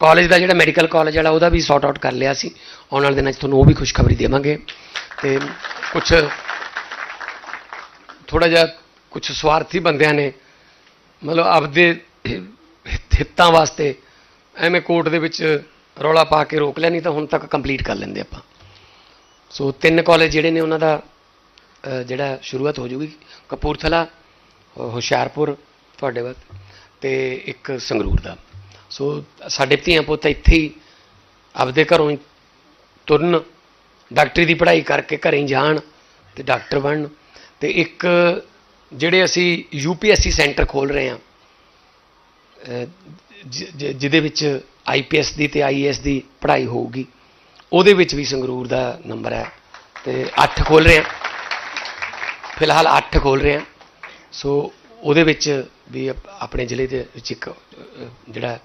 College ਦਾ ਜਿਹੜਾ medical college ਵਾਲਾ, ਉਹਦਾ ਵੀ ਸੌਟ ਆਊਟ ਕਰ ਲਿਆ ਸੀ। ਆਉਣ ਵਾਲੇ ਦਿਨਾਂ 'ਚ ਤੁਹਾਨੂੰ ਉਹ ਵੀ ਖੁਸ਼ਖਬਰੀ ਦੇਵਾਂਗੇ। ਤੇ ਕੁਝ ਥੋੜਾ ਜਿਹਾ ਕੁਝ ਸਵਾਰਥੀ ਬੰਦਿਆਂ ਨੇ ਮਤਲਬ ਆਪਦੇ ਹਿੱਤਾਂ ਵਾਸਤੇ ਐਵੇਂ ਕੋਰਟ ਦੇ ਵਿੱਚ ਰੌਲਾ ਪਾ ਕੇ ਰੋਕ ਲਿਆ, ਨਹੀਂ ਤਾਂ ਹੁਣ ਤੱਕ ਕੰਪਲੀਟ ਕਰ ਲੈਂਦੇ ਆਪਾਂ। ਸੋ ਤਿੰਨ ਕਾਲਜ ਜਿਹੜੇ ਨੇ, ਉਹਨਾਂ ਦਾ ਜਿਹੜਾ ਸ਼ੁਰੂਆਤ ਹੋ ਜੂਗੀ। ਕਪੂਰਥਲਾ, ਹੁਸ਼ਿਆਰਪੁਰ, ਤੁਹਾਡੇ ਵੱਲ, ਤੇ ਇੱਕ ਸੰਗਰੂਰ ਦਾ। ਸੋ ਸਾਡੇ ਧੀਆਂ ਪੁੱਤ ਇੱਥੇ ਹੀ ਆਪਦੇ ਘਰੋਂ ਹੀ ਤੁਰਨ, ਡਾਕਟਰੀ ਦੀ ਪੜ੍ਹਾਈ ਕਰਕੇ ਘਰੇ ਹੀ ਜਾਣ ਤੇ ਡਾਕਟਰ ਬਣਨ। ਤੇ ਇੱਕ ਜਿਹੜੇ ਅਸੀਂ ਯੂਪੀਐਸਸੀ ਸੈਂਟਰ ਖੋਲ ਰਹੇ ਹਾਂ, ਅਹ ਜਿ- ਜਿ- ਜਿਹਦੇ ਵਿੱਚ ਆਈਪੀਐਸ ਦੀ ਤੇ ਆਈਏਐਸ ਦੀ ਪੜ੍ਹਾਈ ਹੋਊਗੀ, ਉਹਦੇ ਵਿੱਚ ਵੀ ਸੰਗਰੂਰ ਦਾ ਨੰਬਰ ਹੈ। ਤੇ 8 ਖੋਲ ਰਹੇ ਹਾਂ। ਫਿਲਹਾਲ 8 ਖੋਲ ਰਹੇ ਹਾਂ। ਸੋ ਉਹਦੇ ਵਿੱਚ ਵੀ ਆਪਣੇ ਜ਼ਿਲ੍ਹੇ ਦੇ ਵਿੱਚ ਇੱਕ ਜਿਹੜਾ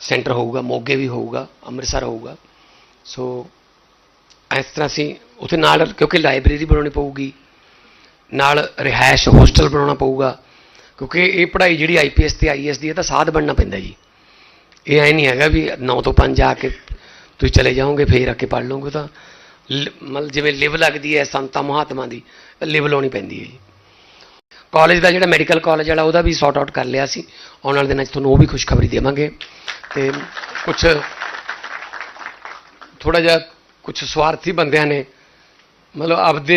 ਸੈਂਟਰ ਹੋਊਗਾ, ਮੋਗੇ ਵੀ ਹੋਊਗਾ, ਅੰਮ੍ਰਿਤਸਰ ਹੋਊਗਾ। ਸੋ ਇਸ ਤਰ੍ਹਾਂ ਅਸੀਂ ਉੱਥੇ ਨਾਲ, ਕਿਉਂਕਿ ਲਾਇਬ੍ਰੇਰੀ ਬਣਾਉਣੀ ਪਊਗੀ, ਨਾਲ ਰਿਹਾਇਸ਼ ਹੋਸਟਲ ਬਣਾਉਣਾ ਪਊਗਾ, ਕਿਉਂਕਿ ਇਹ ਪੜ੍ਹਾਈ ਜਿਹੜੀ ਆਈਪੀਐਸ ਤੇ ਆਈਐਸ ਦੀ ਹੈ, ਤਾਂ ਸਾਧ ਬਣਨਾ ਪੈਂਦਾ ਜੀ। ਇਹ ਐ ਨਹੀਂ ਹੈਗਾ ਵੀ 9 ਤੋਂ 5 ਆ ਕੇ ਤੁਸੀਂ ਚਲੇ ਜਾਓਗੇ, ਫੇਰ ਆ ਕੇ ਪੜ੍ਹ ਲਓਗੇ, ਤਾਂ ਲ- ਮਤਲਬ ਜਿਵੇਂ ਲਿਵ ਲੱਗਦੀ ਹੈ ਸੰਤਾਂ ਮਹਾਤਮਾ ਦੀ, ਲਿਵ ਲਾਉਣੀ ਪੈਂਦੀ ਹੈ ਜੀ। ਕਾਲਜ ਦਾ ਜਿਹੜਾ ਮੈਡੀਕਲ ਕਾਲਜ ਵਾਲਾ, ਉਹਦਾ ਵੀ ਸੌਟ ਆਊਟ ਕਰ ਲਿਆ ਸੀ। ਆਉਣ ਵਾਲੇ ਦਿਨਾਂ 'ਚ ਤੁਹਾਨੂੰ ਉਹ ਵੀ ਖੁਸ਼ਖਬਰੀ ਦੇਵਾਂਗੇ। ਤੇ ਕੁਝ ਥੋੜਾ ਜਿਹਾ ਕੁਝ ਸਵਾਰਥੀ ਬੰਦਿਆਂ ਨੇ ਮਤਲਬ ਆਪਦੇ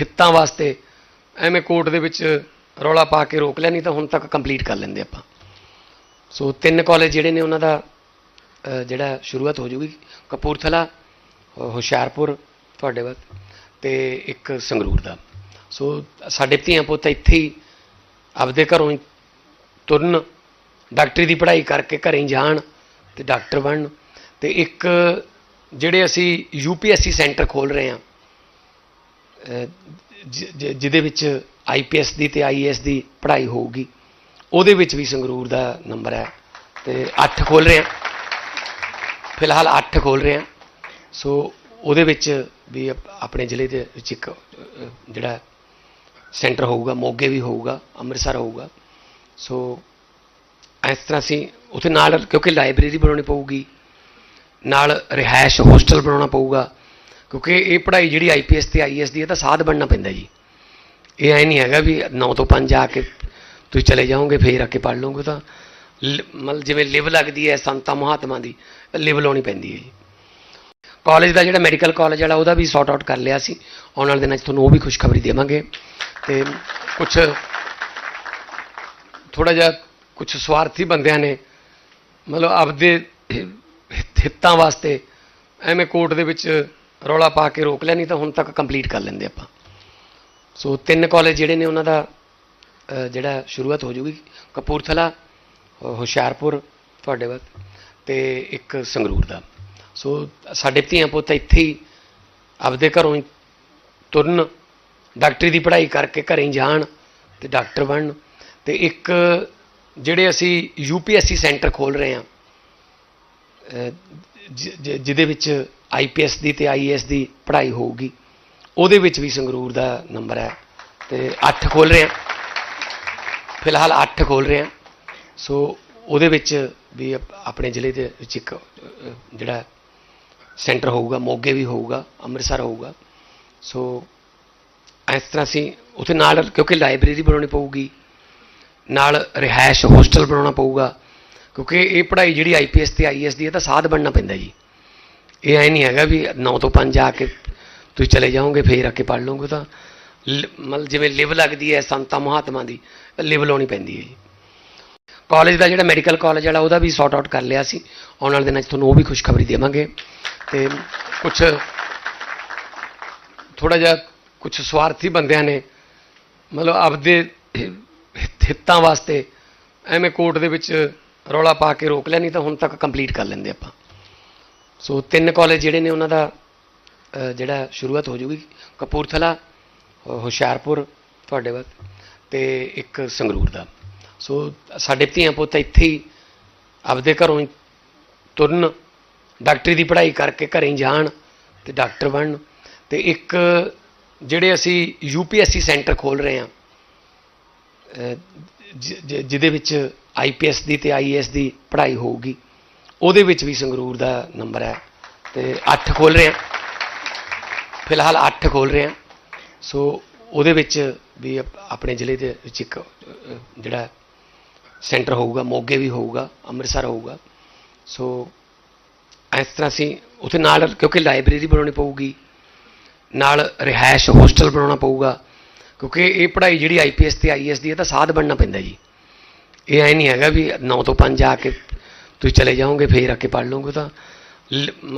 ਹਿੱਤਾਂ ਵਾਸਤੇ ਐਵੇਂ ਕੋਰਟ ਦੇ ਵਿੱਚ ਰੌਲਾ ਪਾ ਕੇ ਰੋਕ ਲਿਆ, ਨਹੀਂ ਤਾਂ ਹੁਣ ਤੱਕ ਕੰਪਲੀਟ ਕਰ ਲੈਂਦੇ ਆਪਾਂ। ਸੋ ਤਿੰਨ ਕਾਲਜ ਜਿਹੜੇ ਨੇ ਉਹਨਾਂ ਦਾ ਜਿਹੜਾ ਸ਼ੁਰੂਆਤ ਹੋ ਜੂਗੀ ਕਪੂਰਥਲਾ ਹੁਸ਼ਿਆਰਪੁਰ, ਤੁਹਾਡੇ ਵੱਲ, ਤੇ ਇੱਕ ਸੰਗਰੂਰ ਦਾ। ਸੋ ਸਾਡੇ ਧੀਆਂ ਪੁੱਤ ਇੱਥੇ ਹੀ ਆਪਦੇ ਘਰੋਂ ਤੁਰਨ ਡਾਕਟਰੀ ਦੀ ਪੜ੍ਹਾਈ ਕਰਕੇ ਘਰੇ ਹੀ ਜਾਣ ਤੇ ਡਾਕਟਰ ਬਣਨ। ਤੇ ਇੱਕ ਜਿਹੜੇ ਅਸੀਂ ਯੂਪੀਐਸਸੀ ਸੈਂਟਰ ਖੋਲ ਰਹੇ ਹਾਂ, ਅਹ ਜਿ- ਜਿ- ਜਿਹਦੇ ਵਿੱਚ ਆਈਪੀਐਸ ਦੀ ਤੇ ਆਈਏਐਸ ਦੀ ਪੜ੍ਹਾਈ ਹੋਊਗੀ, ਉਹਦੇ ਵਿੱਚ ਵੀ ਸੰਗਰੂਰ ਦਾ ਨੰਬਰ ਹੈ। ਤੇ 8 ਖੋਲ ਰਹੇ ਹਾਂ। ਫਿਲਹਾਲ 8 ਖੋਲ ਰਹੇ ਹਾਂ। ਸੋ ਉਹਦੇ ਵਿੱਚ ਵੀ ਆਪਣੇ ਜ਼ਿਲ੍ਹੇ ਦੇ ਵਿੱਚ ਇੱਕ ਜਿਹੜਾ ਸੈਂਟਰ ਹੋਊਗਾ, ਮੋਗੇ ਵੀ ਹੋਊਗਾ, ਅੰਮ੍ਰਿਤਸਰ ਹੋਊਗਾ। ਸੋ ਇਸ ਤਰ੍ਹਾਂ ਅਸੀਂ ਉੱਥੇ ਨਾਲ, ਕਿਉਂਕਿ ਲਾਇਬ੍ਰੇਰੀ ਬਣਾਉਣੀ ਪਊਗੀ, ਨਾਲ ਰਿਹਾਇਸ਼ ਹੋਸਟਲ ਬਣਾਉਣਾ ਪਊਗਾ, ਕਿਉਂਕਿ ਇਹ ਪੜ੍ਹਾਈ ਜਿਹੜੀ ਆਈਪੀਐਸ ਤੇ ਆਈਐਸ ਦੀ ਹੈ, ਤਾਂ ਸਾਧ ਬਣਨਾ ਪੈਂਦਾ ਜੀ। ਇਹ ਐ ਨਹੀਂ ਹੈਗਾ ਵੀ 9 ਤੋਂ 5 ਆ ਕੇ ਤੁਸੀਂ ਚਲੇ ਜਾਓਗੇ, ਫੇਰ ਆ ਕੇ ਪੜ੍ਹ ਲਓਗੇ, ਤਾਂ ਲ- ਮਤਲਬ ਜਿਵੇਂ ਲਿਵ ਲੱਗਦੀ ਹੈ ਸੰਤਾਂ ਮਹਾਤਮਾ ਦੀ, ਲਿਵ ਲਾਉਣੀ ਪੈਂਦੀ ਹੈ ਜੀ। ਕਾਲਜ ਦਾ ਜਿਹੜਾ ਮੈਡੀਕਲ ਕਾਲਜ ਵਾਲਾ, ਉਹਦਾ ਵੀ ਸੌਟ ਆਊਟ ਕਰ ਲਿਆ ਸੀ। ਆਉਣ ਵਾਲੇ ਦਿਨਾਂ 'ਚ ਤੁਹਾਨੂੰ ਉਹ ਵੀ ਖੁਸ਼ਖਬਰੀ ਦੇਵਾਂਗੇ। ਤੇ ਕੁਝ ਥੋੜਾ ਜਿਹਾ ਕੁਝ ਸਵਾਰਥੀ ਬੰਦਿਆਂ ਨੇ ਮਤਲਬ ਆਪਦੇ ਹਿੱਤਾਂ ਵਾਸਤੇ ਐਵੇਂ ਕੋਰਟ ਦੇ ਵਿੱਚ ਰੌਲਾ ਪਾ ਕੇ ਰੋਕ ਲਿਆ, ਨਹੀਂ ਤਾਂ ਹੁਣ ਤੱਕ ਕੰਪਲੀਟ ਕਰ ਲੈਂਦੇ ਆਪਾਂ। ਸੋ ਤਿੰਨ ਕਾਲਜ ਜਿਹੜੇ ਨੇ ਉਹਨਾਂ ਦਾ ਜਿਹੜਾ ਸ਼ੁਰੂਆਤ ਹੋ ਜੂਗੀ, ਕਪੂਰਥਲਾ ਹੁਸ਼ਿਆਰਪੁਰ, ਤੁਹਾਡੇ ਵੱਲ, ਤੇ ਇੱਕ ਸੰਗਰੂਰ ਦਾ। ਸੋ ਸਾਡੇ ਧੀਆਂ ਪੁੱਤ ਇੱਥੇ ਹੀ ਆਪਦੇ ਘਰੋਂ ਹੀ ਤੁਰਨ, ਡਾਕਟਰੀ ਦੀ ਪੜ੍ਹਾਈ ਕਰਕੇ ਘਰੇ ਹੀ ਜਾਣ, ਤੇ ਡਾਕਟਰ ਬਣਨ, ਤੇ ਇੱਕ ਜਿਹੜੇ ਅਸੀਂ ਯੂਪੀਐਸਸੀ ਸੈਂਟਰ ਖੋਲ ਰਹੇ ਹਾਂ, ਅਹ ਜਿ- ਜਿ- ਜਿਹਦੇ ਵਿੱਚ ਆਈਪੀਐਸ ਦੀ ਤੇ ਆਈਏਐਸ ਦੀ ਪੜ੍ਹਾਈ ਹੋਊਗੀ, ਉਹਦੇ ਵਿੱਚ ਵੀ ਸੰਗਰੂਰ ਦਾ ਨੰਬਰ ਹੈ ਤੇ 8 ਖੋਲ ਰਹੇ ਹਾਂ। ਫਿਲਹਾਲ 8 ਖੋਲ ਰਹੇ ਹਾਂ। ਸੋ ਉਹਦੇ ਵਿੱਚ ਵੀ ਆਪਣੇ ਜ਼ਿਲ੍ਹੇ ਦੇ ਵਿੱਚ ਇੱਕ ਜਿਹੜਾ ਸੈਂਟਰ ਹੋਊਗਾ, ਮੋਗੇ ਵੀ ਹੋਊਗਾ, ਅੰਮ੍ਰਿਤਸਰ ਹੋਊਗਾ। ਸੋ ਇਸ ਤਰ੍ਹਾਂ ਅਸੀਂ ਉੱਥੇ ਨਾਲ, ਕਿਉਂਕਿ ਲਾਇਬ੍ਰੇਰੀ ਬਣਾਉਣੀ ਪਊਗੀ ਨਾਲ ਰਿਹਾਇਸ਼ ਹੋਸਟਲ ਬਣਾਉਣਾ ਪਊਗਾ, ਕਿਉਂਕਿ ਇਹ ਪੜ੍ਹਾਈ ਜਿਹੜੀ ਆਈਪੀਐਸ ਤੇ ਆਈਐਸ ਦੀ ਹੈ ਤਾਂ ਸਾਧ ਬਣਨਾ ਪੈਂਦਾ ਜੀ। ਇਹ ਐ ਨਹੀਂ ਹੈਗਾ ਵੀ 9 ਤੋਂ 5 ਆ ਕੇ ਤੁਸੀਂ ਚਲੇ ਜਾਓਗੇ, ਫੇਰ ਆ ਕੇ ਪੜ੍ਹ ਲਓਗੇ ਤਾਂ। ਲ- ਮਤਲਬ ਜਿਵੇਂ ਲਿਵ ਲੱਗਦੀ ਹੈ ਸੰਤਾਂ ਮਹਾਤਮਾ ਦੀ, ਲਿਵ ਲਾਉਣੀ ਪੈਂਦੀ ਹੈ ਜੀ। ਕਾਲਜ ਦਾ ਜਿਹੜਾ ਮੈਡੀਕਲ ਕਾਲਜ ਵਾਲਾ, ਉਹਦਾ ਵੀ ਸੌਟ ਆਊਟ ਕਰ ਲਿਆ ਸੀ। ਆਉਣ ਵਾਲੇ ਦਿਨਾਂ 'ਚ ਤੁਹਾਨੂੰ ਉਹ ਵੀ ਖੁਸ਼ਖਬਰੀ ਦੇਵਾਂਗੇ। ਤੇ ਕੁਝ ਥੋੜਾ ਜਿਹਾ ਕੁਝ ਸਵਾਰਥੀ ਬੰਦਿਆਂ ਨੇ, ਮਤਲਬ ਆਪਦੇ ਹਿੱਤਾਂ ਵਾਸਤੇ ਐਵੇਂ ਕੋਰਟ ਦੇ ਵਿੱਚ ਰੌਲਾ ਪਾ ਕੇ ਰੋਕ ਲਿਆ, ਨਹੀਂ ਤਾਂ ਹੁਣ ਤੱਕ ਕੰਪਲੀਟ ਕਰ ਲੈਂਦੇ ਆਪਾਂ। ਸੋ ਤਿੰਨ ਕਾਲਜ ਜਿਹੜੇ ਨੇ ਉਹਨਾਂ ਦਾ ਜਿਹੜਾ ਸ਼ੁਰੂਆਤ ਹੋ ਜੂਗੀ ਕਪੂਰਥਲਾ ਹੁਸ਼ਿਆਰਪੁਰ, ਤੁਹਾਡੇ ਵੱਲ, ਤੇ ਇੱਕ ਸੰਗਰੂਰ ਦਾ। ਸੋ ਸਾਡੇ ਧੀਆਂ ਪੁੱਤ ਇੱਥੇ ਹੀ ਆਪਦੇ ਘਰੋਂ ਹੀ ਤੁਰਨ, ਡਾਕਟਰੀ ਦੀ ਪੜ੍ਹਾਈ ਕਰਕੇ ਘਰੇ ਹੀ ਜਾਣ ਤੇ ਡਾਕਟਰ ਬਣਨ। ਤੇ ਇੱਕ ਜਿਹੜੇ ਅਸੀਂ ਯੂਪੀਐਸਸੀ ਸੈਂਟਰ ਖੋਲ ਰਹੇ ਹਾਂ ਜਿਹਦੇ ਵਿੱਚ ਆਈਪੀਐਸ ਦੀ ਤੇ ਆਈਏਐਸ ਦੀ ਪੜ੍ਹਾਈ ਹੋਊਗੀ, ਉਹਦੇ ਵਿੱਚ ਵੀ ਸੰਗਰੂਰ ਦਾ ਨੰਬਰ ਹੈ ਤੇ 8 ਖੋਲ ਰਹੇ ਹਾਂ। ਫਿਲਹਾਲ 8 ਖੋਲ ਰਹੇ ਹਾਂ। ਸੋ ਉਹਦੇ ਵਿੱਚ ਵੀ ਆਪ- ਆਪਣੇ ਜ਼ਿਲ੍ਹੇ ਦੇ ਵਿੱਚ ਇੱਕ ਜਿਹੜਾ ਸੈਂਟਰ ਹੋਊਗਾ, ਮੋਗੇ ਵੀ ਹੋਊਗਾ, ਅੰਮ੍ਰਿਤਸਰ ਹੋਊਗਾ। ਸੋ ਇਸ ਤਰ੍ਹਾਂ ਅਸੀਂ ਉੱਥੇ ਨਾਲ, ਕਿਉਂਕਿ ਲਾਇਬ੍ਰੇਰੀ ਬਣਾਉਣੀ ਪਊਗੀ, ਨਾਲ ਰਿਹਾਇਸ਼ ਹੋਸਟਲ ਬਣਾਉਣਾ ਪਊਗਾ ਕਿਉਂਕਿ ਇਹ ਪੜ੍ਹਾਈ ਜਿਹੜੀ ਆਈਪੀਐਸ ਤੇ ਆਈਐਸ ਦੀ ਹੈ, ਤਾਂ ਸਾਧ ਬਣਨਾ ਪੈਂਦਾ ਜੀ। ਇਹ ਐ ਨਹੀਂ ਹੈਗਾ ਵੀ 9 ਤੋਂ 5 ਆ ਕੇ ਤੁਸੀਂ ਚਲੇ ਜਾਓਗੇ, ਫੇਰ ਆ ਕੇ ਪੜ੍ਹ ਲਓਗੇ ਤਾਂ। ਲ-